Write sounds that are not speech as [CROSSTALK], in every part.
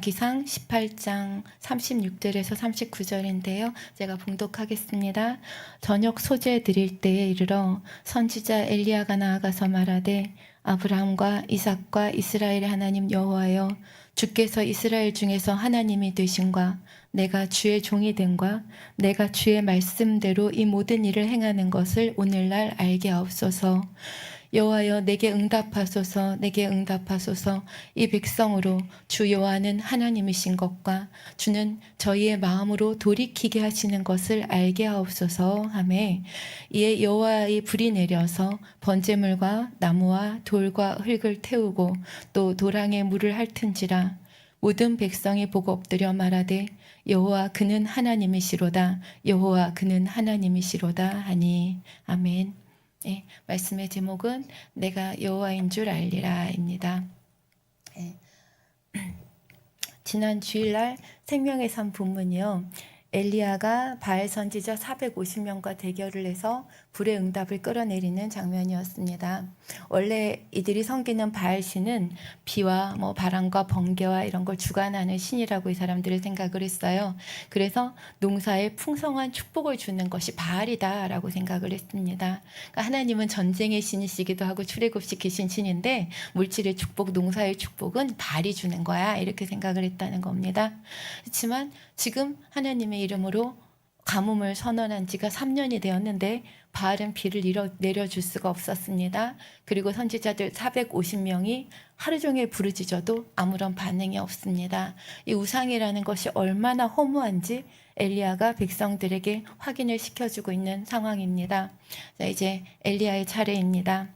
열왕기상 18장 36절에서 39절인데요. 제가 봉독하겠습니다. 저녁 소재 드릴 때에 이르러 선지자 엘리야가 나아가서 말하되 아브라함과 이삭과 이스라엘의 하나님 여호와여 주께서 이스라엘 중에서 하나님이 되신과 내가 주의 종이 된과 내가 주의 말씀대로 이 모든 일을 행하는 것을 오늘날 알게 하옵소서. 여호와여 내게 응답하소서 내게 응답하소서. 이 백성으로 주 여호와는 하나님이신 것과 주는 저희의 마음으로 돌이키게 하시는 것을 알게 하옵소서. 하매 이에 여호와의 불이 내려서 번제물과 나무와 돌과 흙을 태우고 또 도랑에 물을 핥은지라 모든 백성이 보고 엎드려 말하되 여호와 그는 하나님이시로다. 여호와 그는 하나님이시로다. 하니. 아멘. 예, 말씀의 제목은 내가 여호와인 줄 알리라입니다. 예. [CLEARS THROAT] 지난 주일날 생명의 산 본문이요. 엘리야가 바알 선지자 450명과 대결을 해서 불의 응답을 끌어내리는 장면이었습니다. 원래 이들이 섬기는 바알 신은 비와 뭐 바람과 번개와 이런 걸 주관하는 신이라고 이 사람들이 생각을 했어요. 그래서 농사에 풍성한 축복을 주는 것이 바알이다라고 생각을 했습니다. 그러니까 하나님은 전쟁의 신이시기도 하고 출애굽시키신 신인데 물질의 축복, 농사의 축복은 바알이 주는 거야 이렇게 생각을 했다는 겁니다. 그렇지만 지금 하나님의 이름으로 가뭄을 선언한 지가 3년이 되었는데 바알은 비를 내려줄 수가 없었습니다. 그리고 선지자들 450명이 하루 종일 부르짖어도 아무런 반응이 없습니다. 이 우상이라는 것이 얼마나 허무한지 엘리야가 백성들에게 확인을 시켜주고 있는 상황입니다. 자, 이제 엘리야의 차례입니다.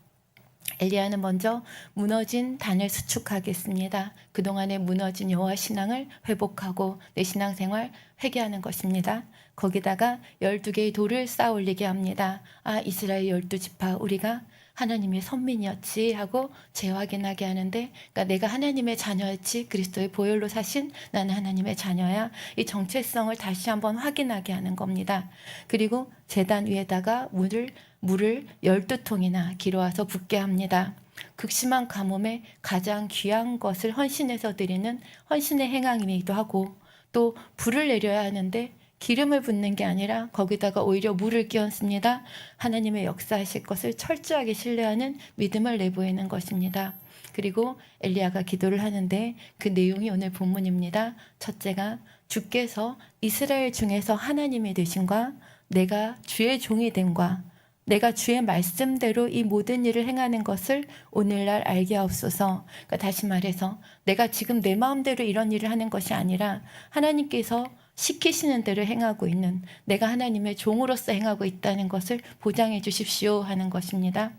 엘리야는 먼저 무너진 단을 수축하겠습니다. 그동안의 무너진 여호와 신앙을 회복하고 내 신앙생활 회개하는 것입니다. 거기다가 12개의 돌을 쌓아 올리게 합니다. 아, 이스라엘 열두 지파 우리가 하나님의 선민이었지 하고 재확인하게 하는데 그러니까 내가 하나님의 자녀였지 그리스도의 보혈로 사신 나는 하나님의 자녀야 이 정체성을 다시 한번 확인하게 하는 겁니다. 그리고 제단 위에다가 물을 물을 열두 통이나 길어와서 붓게 합니다. 극심한 가뭄에 가장 귀한 것을 헌신해서 드리는 헌신의 행함이기도 하고 또 불을 내려야 하는데 기름을 붓는 게 아니라 거기다가 오히려 물을 끼얹습니다. 하나님의 역사하실 것을 철저하게 신뢰하는 믿음을 내보이는 것입니다. 그리고 엘리야가 기도를 하는데 그 내용이 오늘 본문입니다. 첫째가 주께서 이스라엘 중에서 하나님이 되신과 내가 주의 종이 됨과 내가 주의 말씀대로 이 모든 일을 행하는 것을 오늘날 알게 하옵소서. 그러니까 다시 말해서 내가 지금 내 마음대로 이런 일을 하는 것이 아니라 하나님께서 시키시는 대로 행하고 있는 내가 하나님의 종으로서 행하고 있다는 것을 보장해 주십시오 하는 것입니다.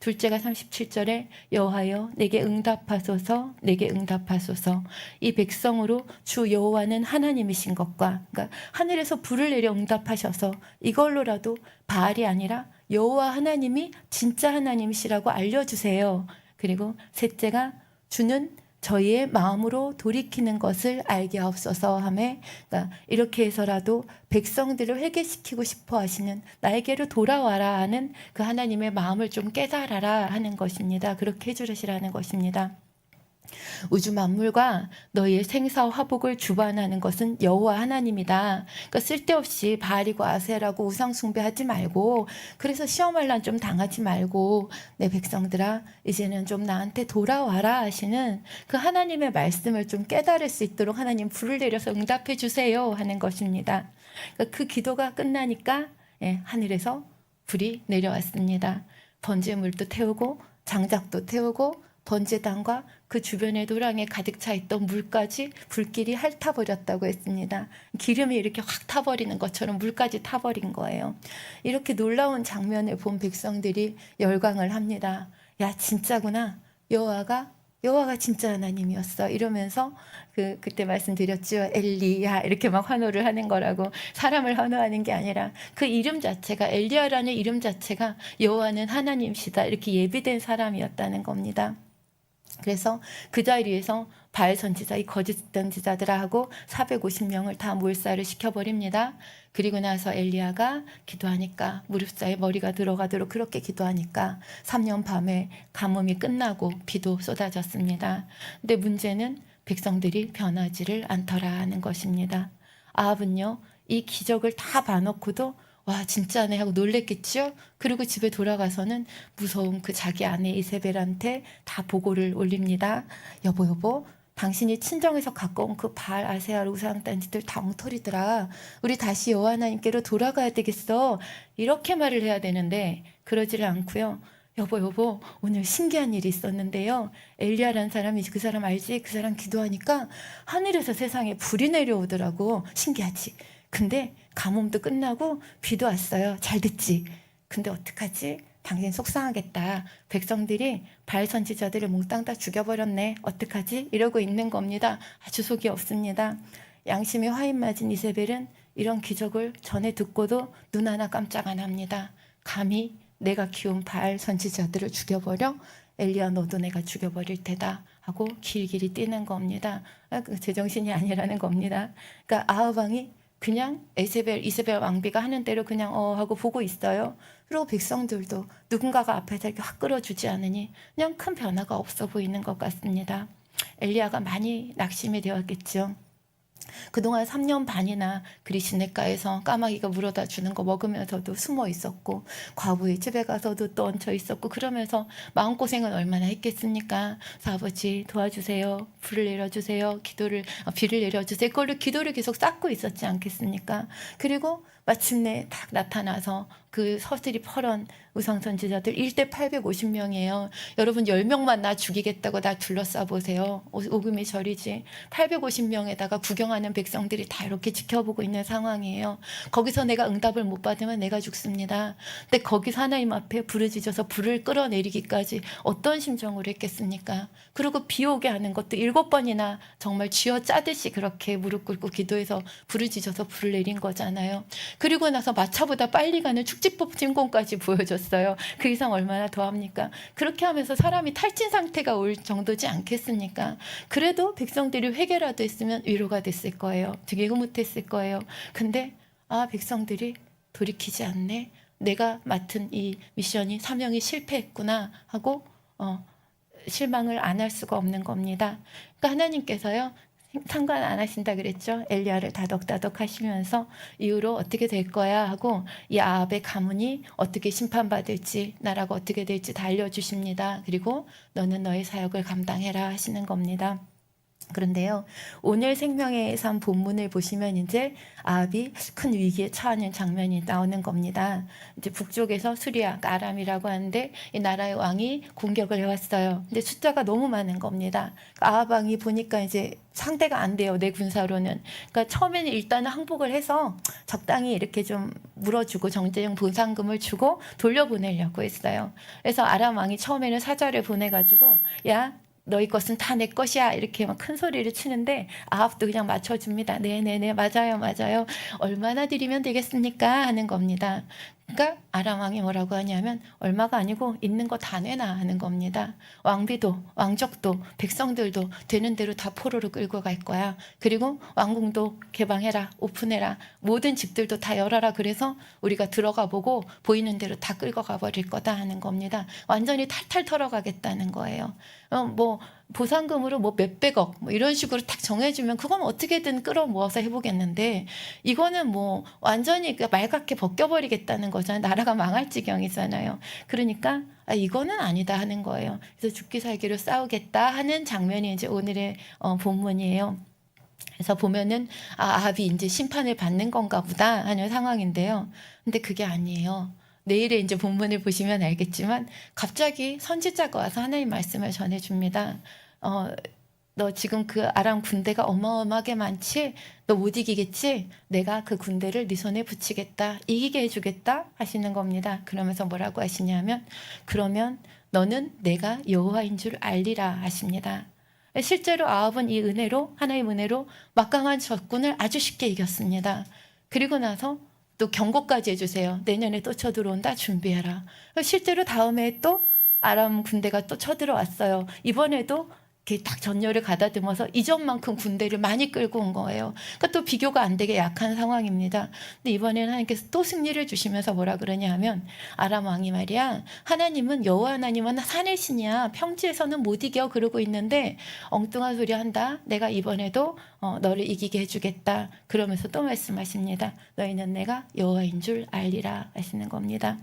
둘째가 37절에 여호와여 내게 응답하소서 내게 응답하소서 이 백성으로 주 여호와는 하나님이신 것과 그러니까 하늘에서 불을 내려 응답하셔서 이걸로라도 바알이 아니라 여호와 하나님이 진짜 하나님이시라고 알려 주세요. 그리고 셋째가 주는 저희의 마음으로 돌이키는 것을 알게 하옵소서 하매 그러니까 이렇게 해서라도 백성들을 회개시키고 싶어 하시는 나에게로 돌아와라 하는 그 하나님의 마음을 좀 깨달아라 하는 것입니다. 그렇게 해주시라는 것입니다. 우주 만물과 너희의 생사 화복을 주관하는 것은 여호와 하나님이다. 그러니까 쓸데없이 바알이고 아세라고 우상 숭배하지 말고 그래서 시험할 난좀 당하지 말고 내 백성들아 이제는 좀 나한테 돌아와라 하시는 그 하나님의 말씀을 좀 깨달을 수 있도록 하나님 불을 내려서 응답해 주세요 하는 것입니다. 그러니까 그 기도가 끝나니까 예, 하늘에서 불이 내려왔습니다. 번제물도 태우고 장작도 태우고 번제단과 그 주변의 도랑에 가득 차 있던 물까지 불길이 핥아버렸다고 했습니다. 기름이 이렇게 확 타버리는 것처럼 물까지 타버린 거예요. 이렇게 놀라운 장면을 본 백성들이 열광을 합니다. 야 진짜구나 여호와가 여호와가 진짜 하나님이었어 이러면서 그 그때 말씀드렸죠 엘리야 이렇게 막 환호를 하는 거라고 사람을 환호하는 게 아니라 그 이름 자체가 엘리야라는 이름 자체가 여호와는 하나님이시다 이렇게 예비된 사람이었다는 겁니다. 그래서 그 자리에서 바알 선지자 이 거짓 선지자들하고 450명을 다 몰살을 시켜버립니다. 그리고 나서 엘리야가 기도하니까 무릎 사이에 머리가 들어가도록 그렇게 기도하니까 3년 밤에 가뭄이 끝나고 비도 쏟아졌습니다. 근데 문제는 백성들이 변하지를 않더라는 것입니다. 아합은요 이 기적을 다 봐놓고도 와 진짜네 하고 놀랬겠죠. 그리고 집에 돌아가서는 무서운 그 자기 아내 이세벨한테 다 보고를 올립니다. 여보 여보 당신이 친정에서 갖고 온그 바알 아세아 우상 딴지들 다 엉터리더라. 우리 다시 여호와 하나님께로 돌아가야 되겠어. 이렇게 말을 해야 되는데 그러지를 않고요. 여보 여보 오늘 신기한 일이 있었는데요. 엘리야라는 사람이 그 사람 알지? 그 사람 기도하니까 하늘에서 세상에 불이 내려오더라고. 신기하지? 근데 가뭄도 끝나고 비도 왔어요. 잘 됐지? 근데 어떡하지? 당신 속상하겠다. 백성들이 발 선지자들을 몽땅 다 죽여버렸네. 어떡하지? 이러고 있는 겁니다. 아주 속이 없습니다. 양심이 화인 맞은 이세벨은 이런 기적을 전에 듣고도 눈 하나 깜짝 안 합니다. 감히 내가 키운 바알 선지자들을 죽여버려? 엘리야 너도 내가 죽여버릴 테다 하고 길길이 뛰는 겁니다. 아, 그 제정신이 아니라는 겁니다. 그러니까 아합 왕이 그냥 에세벨 이세벨 왕비가 하는 대로 그냥 어 하고 보고 있어요. 그리고 백성들도 누군가가 앞에서 이렇게 확 끌어주지 않으니 그냥 큰 변화가 없어 보이는 것 같습니다. 엘리야가 많이 낙심이 되었겠죠. 그동안 3년 반이나 그리 시냇가에서 까마귀가 물어다 주는 거 먹으면서도 숨어 있었고 과부의 집에 가서도 또 얹혀 있었고 그러면서 마음고생은 얼마나 했겠습니까? 아버지 도와주세요. 불을 내려주세요. 기도를 어, 비를 내려주세요. 그걸로 기도를 계속 쌓고 있었지 않겠습니까? 그리고 마침내 딱 나타나서 그 서슬이 퍼런 우상 선지자들 1대 850명이에요. 여러분 10명만 나 죽이겠다고 나 둘러싸 보세요. 오- 오금이 저리지. 850명에다가 구경하는 백성들이 다 이렇게 지켜보고 있는 상황이에요. 거기서 내가 응답을 못 받으면 내가 죽습니다. 근데 거기서 하나님 앞에 부르짖어서 불을 끌어내리기까지 어떤 심정으로 했겠습니까? 그리고 비 오게 하는 것도 일곱 번이나 정말 쥐어 짜듯이 그렇게 무릎 꿇고 기도해서 부르짖어서 불을 내린 거잖아요. 그리고 나서 마차보다 빨리 가는 축 지법 진공까지 보여줬어요. 그 이상 얼마나 더 합니까? 그렇게 하면서 사람이 탈진 상태가 올 정도지 않겠습니까? 그래도 백성들이 회개라도 했으면 위로가 됐을 거예요. 되게 흐뭇했을 거예요. 근데 아 백성들이 돌이키지 않네. 내가 맡은 이 미션이 사명이 실패했구나 하고 어, 실망을 안 할 수가 없는 겁니다. 그러니까 하나님께서요 상관 안 하신다 그랬죠. 엘리야를 다독다독 하시면서 이후로 어떻게 될 거야 하고 이 아합의 가문이 어떻게 심판받을지 나라가 어떻게 될지 다 알려주십니다. 그리고 너는 너의 사역을 감당해라 하시는 겁니다. 그런데요, 오늘 생명의 삶 본문을 보시면 이제 아합이 큰 위기에 처하는 장면이 나오는 겁니다. 이제 북쪽에서 수리아, 아람이라고 하는데 이 나라의 왕이 공격을 해왔어요. 근데 숫자가 너무 많은 겁니다. 아합 왕이 보니까 이제 상대가 안 돼요, 내 군사로는. 그러니까 처음에는 일단은 항복을 해서 적당히 이렇게 좀 물어주고 정제용 보상금을 주고 돌려보내려고 했어요. 그래서 아람 왕이 처음에는 사자를 보내가지고 야 너희 것은 다 내 것이야 이렇게 막 큰 소리를 치는데 아합도 그냥 맞춰줍니다. 네네네 맞아요 맞아요 얼마나 드리면 되겠습니까 하는 겁니다. 그러니까 아람 왕이 뭐라고 하냐면 얼마가 아니고 있는 거 다 내놔 하는 겁니다. 왕비도 왕족도 백성들도 되는 대로 다 포로로 끌고 갈 거야. 그리고 왕궁도 개방해라 오픈해라 모든 집들도 다 열어라 그래서 우리가 들어가 보고 보이는 대로 다 끌고 가버릴 거다 하는 겁니다. 완전히 탈탈 털어가겠다는 거예요. 어, 뭐 보상금으로 뭐 몇백억 뭐 이런 식으로 딱 정해주면 그건 어떻게든 끌어모아서 해보겠는데 이거는 뭐 완전히 그 말갛게 벗겨버리겠다는 거잖아요. 나라가 망할 지경이잖아요. 그러니까 아, 이거는 아니다 하는 거예요. 그래서 죽기 살기로 싸우겠다 하는 장면이 이제 오늘의 어, 본문이에요. 그래서 보면은 아, 아합이 이제 심판을 받는 건가 보다 하는 상황인데요. 근데 그게 아니에요. 내일의 이제 본문을 보시면 알겠지만 갑자기 선지자가 와서 하나님 말씀을 전해줍니다. 어, 너 지금 그 아람 군대가 어마어마하게 많지? 너 못 이기겠지? 내가 그 군대를 네 손에 붙이겠다. 이기게 해주겠다 하시는 겁니다. 그러면서 뭐라고 하시냐면 그러면 너는 내가 여호와인 줄 알리라 하십니다. 실제로 아합은 이 은혜로 하나의 은혜로 막강한 적군을 아주 쉽게 이겼습니다. 그리고 나서 또 경고까지 해주세요. 내년에 또 쳐들어온다 준비해라. 실제로 다음에 또 아람 군대가 또 쳐들어왔어요. 이번에도 이렇게 딱 전열을 가다듬어서 이전만큼 군대를 많이 끌고 온 거예요. 그러니까 또 비교가 안 되게 약한 상황입니다. 근데 이번에는 하나님께서 또 승리를 주시면서 뭐라 그러냐 하면 아람 왕이 말이야 하나님은 여호와 하나님은 산의 신이야 평지에서는 못 이겨 그러고 있는데 엉뚱한 소리 한다. 내가 이번에도 어, 너를 이기게 해주겠다. 그러면서 또 말씀하십니다. 너희는 내가 여호와인 줄 알리라 하시는 겁니다.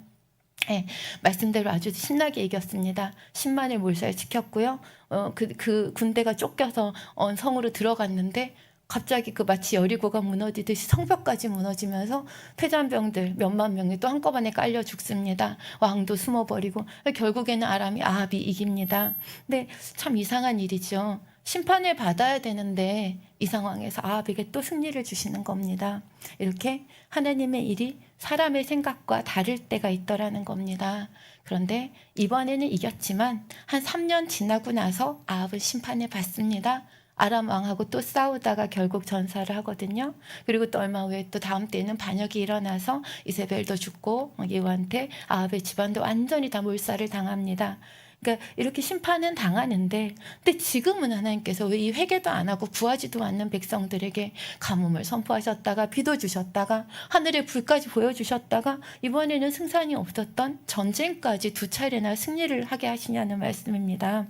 예, 말씀대로 아주 신나게 이겼습니다. 10만을 몰살시켰고요. 어, 그, 그 군대가 쫓겨서 어, 성으로 들어갔는데 갑자기 그 마치 여리고가 무너지듯이 성벽까지 무너지면서 패잔병들 몇만 명이 또 한꺼번에 깔려 죽습니다. 왕도 숨어버리고 결국에는 아람이 아합이 이깁니다. 근데 참 이상한 일이죠. 심판을 받아야 되는데 이 상황에서 아합에게 또 승리를 주시는 겁니다. 이렇게 하나님의 일이 사람의 생각과 다를 때가 있더라는 겁니다. 그런데 이번에는 이겼지만 한 3년 지나고 나서 아합은 심판을 받습니다. 아람 왕하고 또 싸우다가 결국 전사를 하거든요. 그리고 또 얼마 후에 또 다음 때는 반역이 일어나서 이세벨도 죽고 예후한테 아합의 집안도 완전히 다 몰살을 당합니다. 그러니까 이렇게 심판은 당하는데 근데 지금은 하나님께서 왜 이 회개도 안 하고 구하지도 않는 백성들에게 가뭄을 선포하셨다가 비도 주셨다가 하늘의 불까지 보여주셨다가 이번에는 승산이 없었던 전쟁까지 두 차례나 승리를 하게 하시냐는 말씀입니다.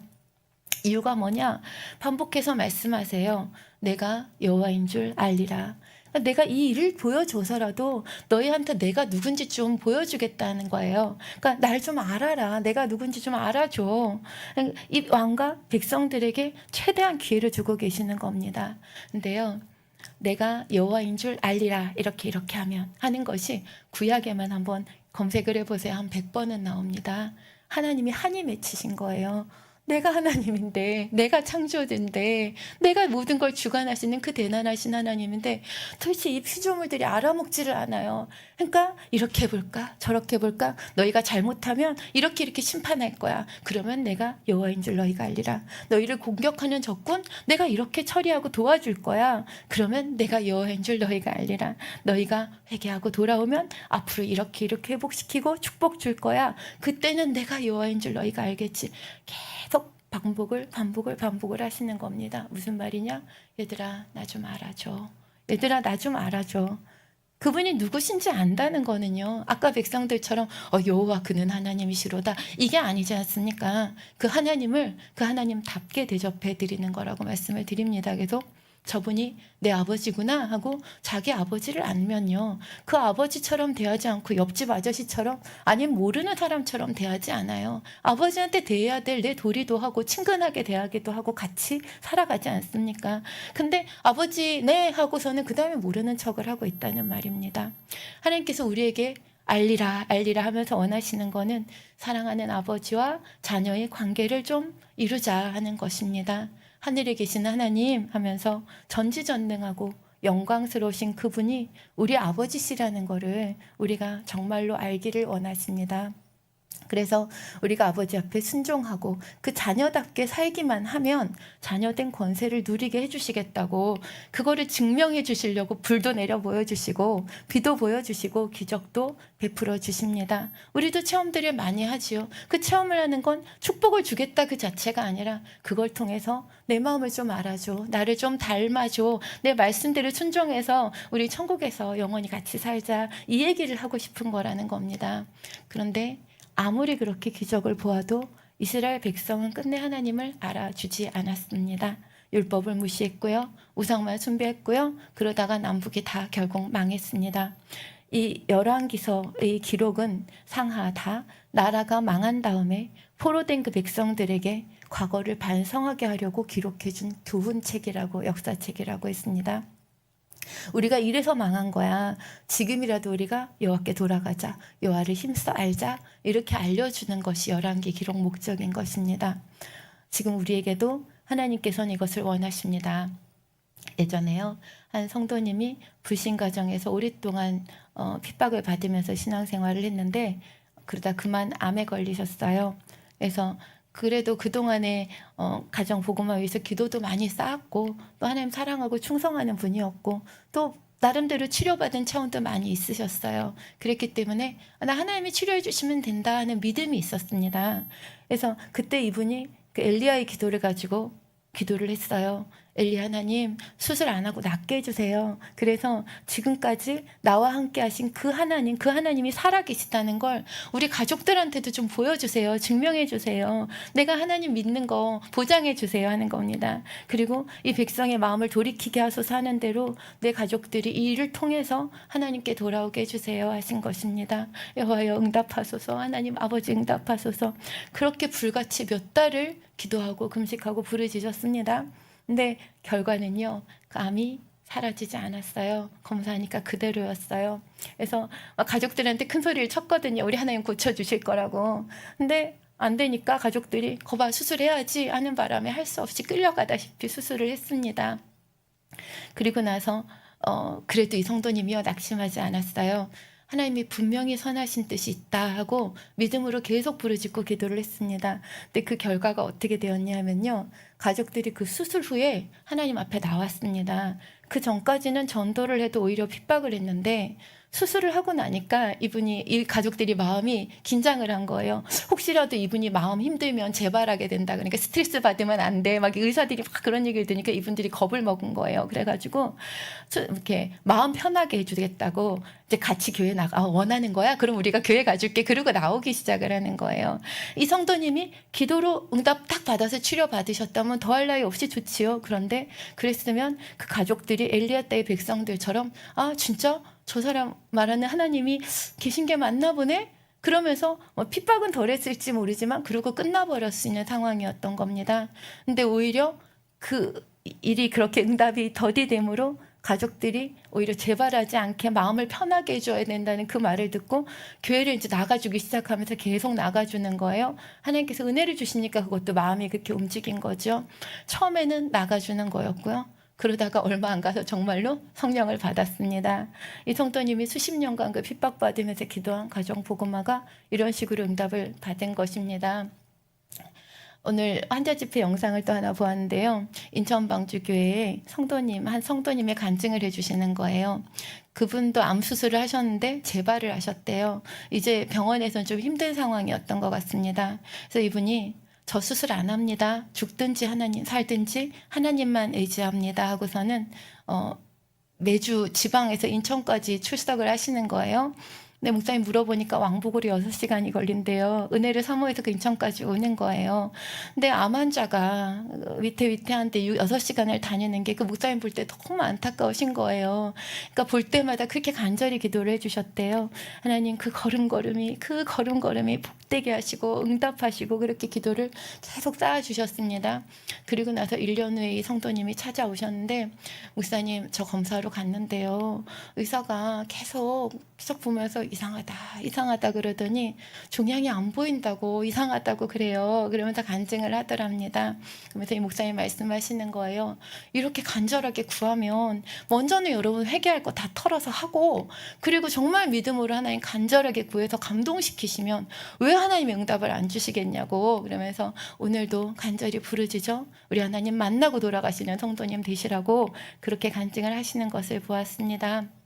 이유가 뭐냐? 반복해서 말씀하세요. 내가 여호와인 줄 알리라. 내가 이 일을 보여줘서라도 너희한테 내가 누군지 좀 보여주겠다는 거예요. 그러니까 날 좀 알아라. 내가 누군지 좀 알아줘. 이 왕과 백성들에게 최대한 기회를 주고 계시는 겁니다. 근데요. 내가 여호와인 줄 알리라. 이렇게 이렇게 하면 하는 것이 구약에만 한번 검색을 해보세요. 한 100번은 나옵니다. 하나님이 한이 맺히신 거예요. 내가 하나님인데, 내가 창조주인데, 내가 모든 걸 주관하시는 그 대단하신 하나님인데, 도대체 이 피조물들이 알아먹지를 않아요. 그러니까, 이렇게 해볼까? 저렇게 해볼까? 너희가 잘못하면 이렇게 이렇게 심판할 거야. 그러면 내가 여호와인 줄 너희가 알리라. 너희를 공격하는 적군, 내가 이렇게 처리하고 도와줄 거야. 그러면 내가 여호와인 줄 너희가 알리라. 너희가 회개하고 돌아오면 앞으로 이렇게 이렇게 회복시키고 축복 줄 거야. 그때는 내가 여호와인 줄 너희가 알겠지. 계속 반복을 반복을 반복을 하시는 겁니다. 무슨 말이냐? 얘들아 나 좀 알아줘. 얘들아 나 좀 알아줘. 그분이 누구신지 안다는 거는요. 아까 백성들처럼 어 여호와 그는 하나님이시로다. 이게 아니지 않습니까? 그 하나님을 그 하나님답게 대접해 드리는 거라고 말씀을 드립니다. 계속 저분이 내 아버지구나 하고 자기 아버지를 알면요. 그 아버지처럼 대하지 않고 옆집 아저씨처럼 아니면 모르는 사람처럼 대하지 않아요. 아버지한테 대해야 될 내 도리도 하고 친근하게 대하기도 하고 같이 살아가지 않습니까? 근데 아버지 네 하고서는 그 다음에 모르는 척을 하고 있다는 말입니다. 하나님께서 우리에게 알리라 알리라 하면서 원하시는 거는 사랑하는 아버지와 자녀의 관계를 좀 이루자 하는 것입니다. 하늘에 계신 하나님 하면서 전지전능하고 영광스러우신 그분이 우리 아버지시라는 거를 우리가 정말로 알기를 원하십니다. 그래서 우리가 아버지 앞에 순종하고 그 자녀답게 살기만 하면 자녀된 권세를 누리게 해주시겠다고 그거를 증명해 주시려고 불도 내려 보여주시고 비도 보여주시고 기적도 베풀어 주십니다. 우리도 체험들을 많이 하지요. 그 체험을 하는 건 축복을 주겠다 그 자체가 아니라 그걸 통해서 내 마음을 좀 알아줘. 나를 좀 닮아줘. 내 말씀대로 순종해서 우리 천국에서 영원히 같이 살자. 이 얘기를 하고 싶은 거라는 겁니다. 그런데 아무리 그렇게 기적을 보아도 이스라엘 백성은 끝내 하나님을 알아주지 않았습니다. 율법을 무시했고요. 우상만 숭배했고요. 그러다가 남북이 다 결국 망했습니다. 이 열왕기서의 기록은 상하 다 나라가 망한 다음에 포로된 그 백성들에게 과거를 반성하게 하려고 기록해준 교훈 책이라고 역사책이라고 했습니다. 우리가 이래서 망한 거야. 지금이라도 우리가 여호와께 돌아가자. 여호와를 힘써 알자. 이렇게 알려주는 것이 열왕기 기록 목적인 것입니다. 지금 우리에게도 하나님께서는 이것을 원하십니다. 예전에요. 한 성도님이 불신 가정에서 오랫동안 어, 핍박을 받으면서 신앙생활을 했는데 그러다 그만 암에 걸리셨어요. 그래서 그래도 그동안에 어, 가정 복음화 위해서 기도도 많이 쌓았고 또 하나님 사랑하고 충성하는 분이었고 또 나름대로 치료받은 체험도 많이 있으셨어요. 그랬기 때문에 아, 나 하나님이 치료해 주시면 된다 하는 믿음이 있었습니다. 그래서 그때 이분이 그 엘리야의 기도를 가지고 기도를 했어요. 엘리 하나님 수술 안 하고 낫게 해주세요. 그래서 지금까지 나와 함께 하신 그 하나님, 그 하나님이 살아계시다는 걸 우리 가족들한테도 좀 보여주세요. 증명해 주세요. 내가 하나님 믿는 거 보장해 주세요 하는 겁니다. 그리고 이 백성의 마음을 돌이키게 하소서 하는 대로 내 가족들이 이 일을 통해서 하나님께 돌아오게 해주세요 하신 것입니다. 여호와여 응답하소서 하나님 아버지 응답하소서 그렇게 불같이 몇 달을 기도하고 금식하고 부르짖었습니다. 근데 결과는요, 그 암이 사라지지 않았어요. 검사하니까 그대로였어요. 그래서 막 가족들한테 큰 소리를 쳤거든요. 우리 하나님 고쳐주실 거라고. 근데 안 되니까 가족들이 거봐 수술해야지 하는 바람에 할 수 없이 끌려가다시피 수술을 했습니다. 그리고 나서 어, 그래도 이 성도님이요 낙심하지 않았어요. 하나님이 분명히 선하신 뜻이 있다 하고 믿음으로 계속 부르짖고 기도를 했습니다. 근데 그 결과가 어떻게 되었냐면요. 가족들이 그 수술 후에 하나님 앞에 나왔습니다. 그 전까지는 전도를 해도 오히려 핍박을 했는데 수술을 하고 나니까 이분이 이 가족들이 마음이 긴장을 한 거예요. 혹시라도 이분이 마음 힘들면 재발하게 된다. 그러니까 스트레스 받으면 안 돼. 막 의사들이 막 그런 얘기를 들으니까 이분들이 겁을 먹은 거예요. 그래가지고 저- 이렇게 마음 편하게 해주겠다고 이제 같이 교회 나가 아, 원하는 거야? 그럼 우리가 교회 가줄게. 그러고 나오기 시작을 하는 거예요. 이 성도님이 기도로 응답 딱 받아서 치료 받으셨 다면 더할 나위 없이 좋지요. 그런데 그랬으면 그 가족들이 엘리야 때의 백성들처럼 아 진짜 저 사람 말하는 하나님이 계신 게 맞나 보네. 그러면서 뭐 핍박은 덜했을지 모르지만 그러고 끝나버렸을 수 있는 상황이었던 겁니다. 근데 오히려 그 일이 그렇게 응답이 더디됨으로 가족들이 오히려 재발하지 않게 마음을 편하게 해줘야 된다는 그 말을 듣고 교회를 이제 나가주기 시작하면서 계속 나가주는 거예요. 하나님께서 은혜를 주시니까 그것도 마음이 그렇게 움직인 거죠. 처음에는 나가주는 거였고요. 그러다가 얼마 안 가서 정말로 성령을 받았습니다. 이 성도님이 수십 년간 그 핍박받으면서 기도한 가정 복음화가 이런 식으로 응답을 받은 것입니다. 오늘 환자 집회 영상을 또 하나 보았는데요. 인천 방주교회에 성도님 한 성도님의 간증을 해주시는 거예요. 그분도 암 수술을 하셨는데 재발을 하셨대요. 이제 병원에서는 좀 힘든 상황이었던 것 같습니다. 그래서 이분이 저 수술 안 합니다. 죽든지 하나님 살든지 하나님만 의지합니다 하고서는 어, 매주 지방에서 인천까지 출석을 하시는 거예요. 근데 목사님 물어보니까 왕복으로 6시간이 걸린대요. 은혜를 사모해서 그 인천까지 오는 거예요. 근데 암 환자가 위태위태한데 6시간을 다니는 게 그 목사님 볼 때 너무 안타까우신 거예요. 그러니까 볼 때마다 그렇게 간절히 기도를 해주셨대요. 하나님 그 걸음걸음이 그 걸음걸음이 복되게 하시고 응답하시고 그렇게 기도를 계속 쌓아주셨습니다. 그리고 나서 1년 후에 이 성도님이 찾아오셨는데 목사님 저 검사로 갔는데요. 의사가 계속 계속 보면서 이상하다 이상하다 그러더니 종양이 안 보인다고 이상하다고 그래요. 그러면서 간증을 하더랍니다. 그러면서 이 목사님 말씀하시는 거예요. 이렇게 간절하게 구하면 먼저는 여러분 회개할 거 다 털어서 하고 그리고 정말 믿음으로 하나님 간절하게 구해서 감동시키시면 왜 하나님 응답을 안 주시겠냐고 그러면서 오늘도 간절히 부르짖어 우리 하나님 만나고 돌아가시는 성도님 되시라고 그렇게 간증을 하시는 것을 보았습니다.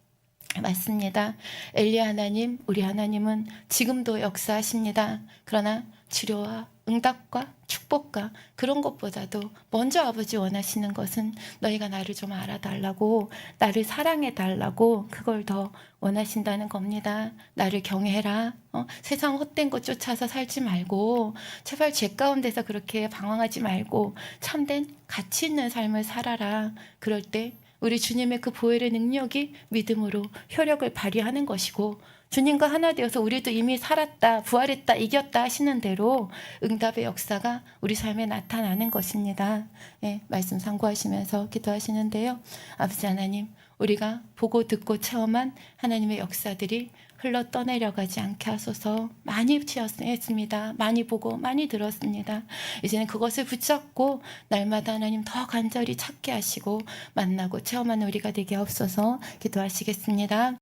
맞습니다. 엘리 하나님, 우리 하나님은 지금도 역사하십니다. 그러나 치료와 응답과 축복과 그런 것보다도 먼저 아버지 원하시는 것은 너희가 나를 좀 알아달라고 나를 사랑해 달라고 그걸 더 원하신다는 겁니다. 나를 경외해라. 어? 세상 헛된 것 쫓아서 살지 말고 제발 죄 가운데서 그렇게 방황하지 말고 참된 가치 있는 삶을 살아라. 그럴 때 우리 주님의 그 보혈의 능력이 믿음으로 효력을 발휘하는 것이고 주님과 하나 되어서 우리도 이미 살았다, 부활했다, 이겼다 하시는 대로 응답의 역사가 우리 삶에 나타나는 것입니다. 예, 말씀 참고하시면서 기도하시는데요. 아버지 하나님, 우리가 보고 듣고 체험한 하나님의 역사들이 흘러 떠내려가지 않게 하소서 많이 치었습니다. 많이 보고 많이 들었습니다. 이제는 그것을 붙잡고 날마다 하나님 더 간절히 찾게 하시고 만나고 체험하는 우리가 되게 없어서 기도하시겠습니다.